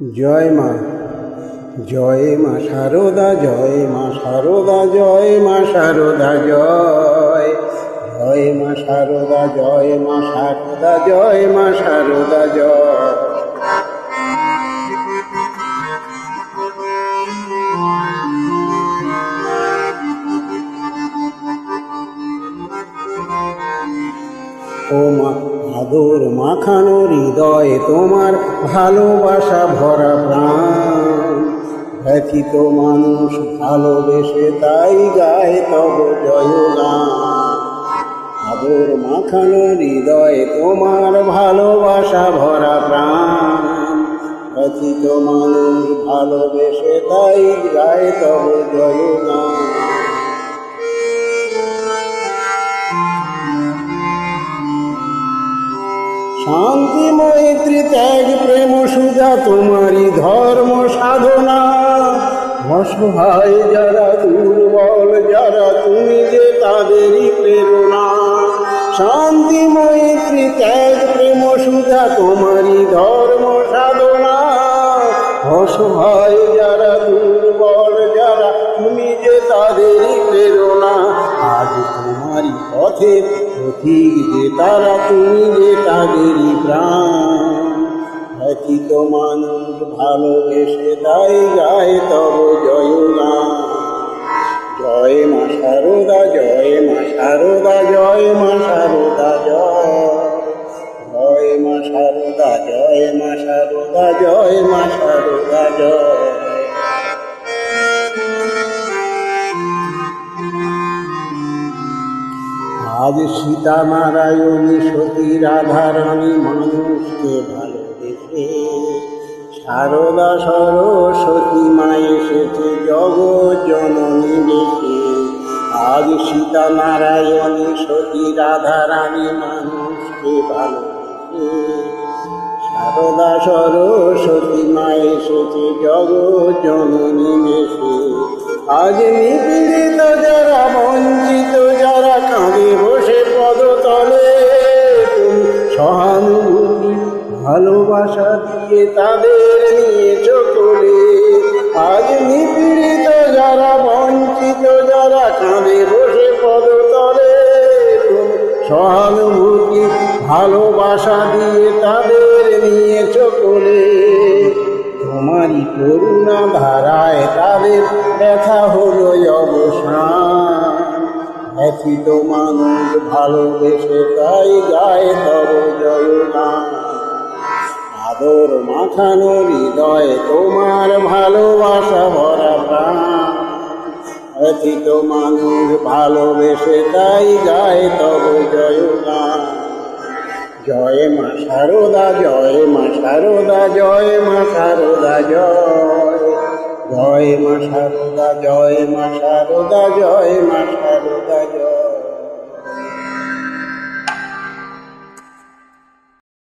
জয় মা জয় মা শারদা জয় মা শারদা জয় মা শারদা জয়। জয় মা শারদা জয় মা শারদা জয় মা শারদা জয়। ও মা আদর মাখানো হৃদয় তোমার ভালোবাসা ভরা প্রাণ। ব্যথিত মানুষ ভালোবেসে তাই গায় তব জয়গান। আদর মাখানো হৃদয় তোমার ভালোবাসা ভরা প্রাণ। ব্যথিত মানুষ ভালোবেসে তাই গায় তব জয়গান। শান্তি মৈত্রী ত্যাগ প্রেম সুজা তোমারই ধর্ম সাধনা। অসহায় যারা দুর্বল, যারা তুমি যে তাদেরই প্রেরণা। শান্তি মৈত্রী ত্যাগ প্রেম সুজা তোমারই ধর্ম সাধনা। অসহায় যারা দুর্বল, যারা তুমি যে তাদেরই প্রেরণা। আজ তোমারই পথে পথিক যে তারা তুমি যে তাদেরই প্রাণ। ব্যথিত মানুষ ভালোবেসে তাই গায় তব জয়গান জয় মা শারদা জয় মা শারদা জয় মা শারদা জয়। জয় মা শারদা জয় মা শারদা জয় মা শারদা জয়। আজ সীতা নারায়ণী সতী রাধারানী মানুষকে ভালোবেসে সারদা সরস্বতী মা এসেছে জগৎ জননী বেশে আজ সীতা নারায়ণী সতী রাধারানী মানুষকে ভালোবেসে সারদা সরস্বতী মা এসেছে জগৎ জননী বেশে আজ নিপীড়িত যারা বঞ্চিত ভালোবাসা দিয়ে তাদের নিয়ে চলে আজ নিপীড়িত যারা, বঞ্চিত যারা কাঁদে বসে পদতলে। সহানুভূতি, ভালোবাসা দিয়ে তাদের নিয়ে চলে তোমারই করুণা ধারায় তাদের ব্যথা হলো অবসান। ব্যথিত মানুষ ভালোবেসে তাই গায়ে তব জয়গান। আদর মাখানো হৃদয় তোমার ভালোবাসা ভরা প্রাণ। মানুষ ভালোবেসে তাই গায়ে তব জয়গান জয় মা শারদা জয় মা শারদা জয় মা শারদা জয়। জয় মা শারদা জয় মা শারদা জয় মা জয়